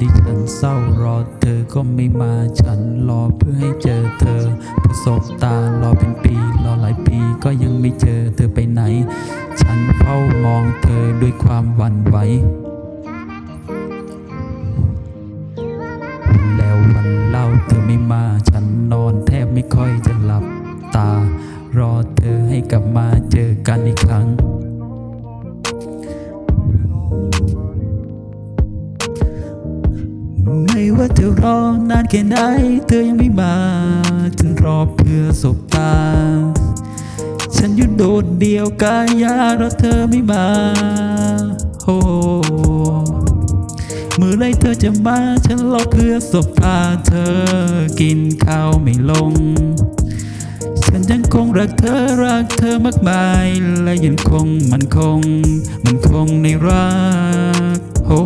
ที่ฉันเศร้ารอเธอก็ไม่มาฉันรอเพื่อให้เจอเธอประสบตารอเป็นปีรอหลายปีก็ยังไม่เจอเธอไปไหน ฉันเฝ้ามองเธอด้วยความหวั่นไหวแล้ววันเล่าเธอไม่มาฉันนอนแทบไม่ค่อยจะหลับตารอเธอให้กลับมาเจอกันอีกครั้ง ไม่ว่าเธอรอนานแค่ไหน เธอยังไม่มา ฉันรอเพื่อสบตา ฉันอยู่โดดเดียวกายารอเธอไม่มาโอ้เมื่อไรเธอจะมา ฉันรอเพื่อสบตาเธอ กินข้าวไม่ลง ฉันยังคงรักเธอรักเธอมากมาย และยังคงมันคง มันคงในรักโอ้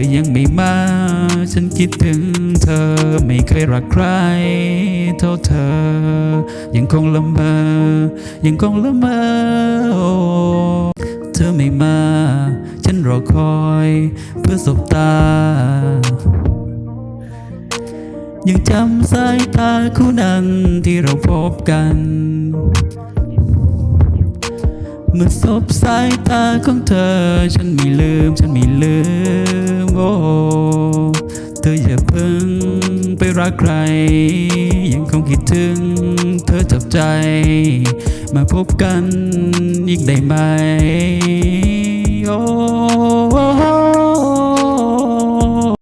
ธอยังไม่มา ฉันคิดถึงเธอไม่เคยรักใคร เท่าเธอ ยังคงละเมอ ยังคงละเมอเธอไม่มา ฉันรอคอย เพื่อสบตา ยังจำสายตาคู่นั้นที่เราพบกันเมื่อสบสายตาของเธอ ฉันไม่ลืม ฉันไม่ลืม งไปรักใคร ยังคงคิดถึง เธอจับใจ มาพบกันอีกได้ไหมโอ้